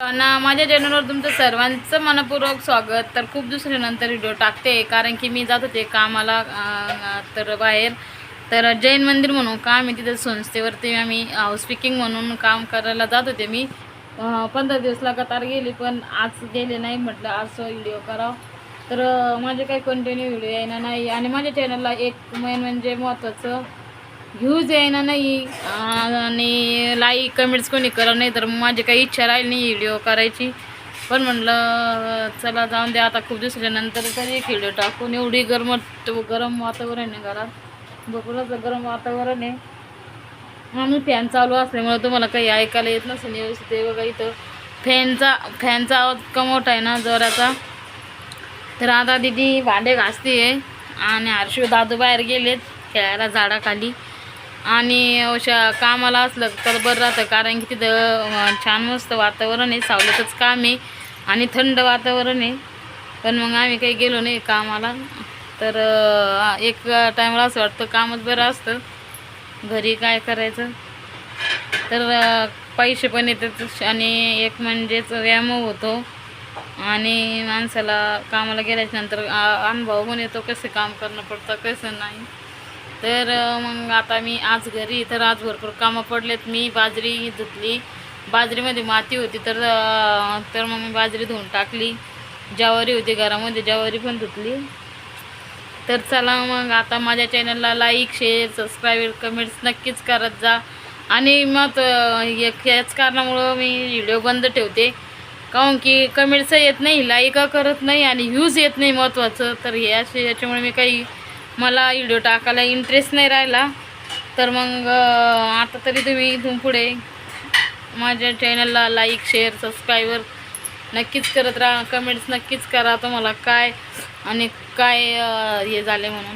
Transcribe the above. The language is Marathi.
ना माझ्या चॅनलवर तुमचं सर्वांचं मनपूर्वक स्वागत. तर खूप दुसऱ्यानंतर व्हिडिओ टाकते कारण की मी जात होते कामाला तर बाहेर. तर जैन मंदिर म्हणून काम आहे तिथं संस्थेवरती आम्ही हाऊसपिकिंग म्हणून काम करायला जात होते मी. पंधरा दिवस लगातार गेली पण आज गेले नाही म्हटलं आज व्हिडिओ करावं. तर माझे काही कंटिन्यू व्हिडिओ येणार नाही. आणि माझ्या चॅनलला एक मेन म्हणजे महत्त्वाचं व्ह्यूज येणार नाही. आणि लाईक कमेंट्स कोणी करत नाही तर माझी काही इच्छा राहिली नाही व्हिडिओ करायची. पण म्हटलं चला जाऊन द्या आता खूप दिवसाच्यानंतर तरी एक व्हिडिओ टाकून. एवढी गरम गरम वातावरण आहे घरात. भरपूरच गरम वातावरण आहे. आम्ही फॅन चालू असल्यामुळे तुम्हाला काही ऐकायला येत नसेल. व्यवस्थित हे बघा इथं. फॅनचा फॅनचा आवाज कमवट आहे ना जोराचा. तर आता दिदी भांडे घासते आहे आणि हर्षू दादू बाहेर गेलेत खेळायला झाडाखाली. आणि अशा कामाला असलं तर बरं राहतं. कारण की तिथं छान मस्त वातावरण आहे. सावलीतच काम आहे आणि थंड वातावरण आहे. पण मग आम्ही काही गेलो नाही कामाला. तर एक टायमाला असं वाटतं कामच बरं असतं. घरी काय करायचं? तर पैसे पण येतात आणि एक म्हणजेच व्यायाम होतो. आणि माणसाला कामाला गेल्याच्यानंतर अनुभव पण येतो. कसं काम करणं पडतं कसं नाही. तर मग आता मी आज घरी तर आज भरपूर कामं पडलेत. मी बाजरी धुतली. बाजरीमध्ये माती होती तर तर मग मी बाजरी धुवून टाकली. ज्वारी होती घरामध्ये ज्वारी पण धुतली. तर चला मग आता माझ्या चॅनलला लाईक शेअर सबस्क्राईब कमेंट्स नक्कीच करत जा. आणि मग एक याच कारणामुळं मी व्हिडिओ बंद ठेवते. काहून की कमेंट्स येत नाही लाईक करत नाही आणि व्ह्यूज येत नाही महत्त्वाचं. तर हे असे याच्यामुळे मी काही मला व्हिडिओ टाकायला इंटरेस्ट नाही राहिला. तर मग आता तरी तुम्ही इथून पुढे माझ्या चॅनलला लाईक शेअर सबस्क्राईबर नक्कीच करत राहा. कमेंट्स नक्कीच करा तुम्हाला काय आणि काय हे झाले म्हणून.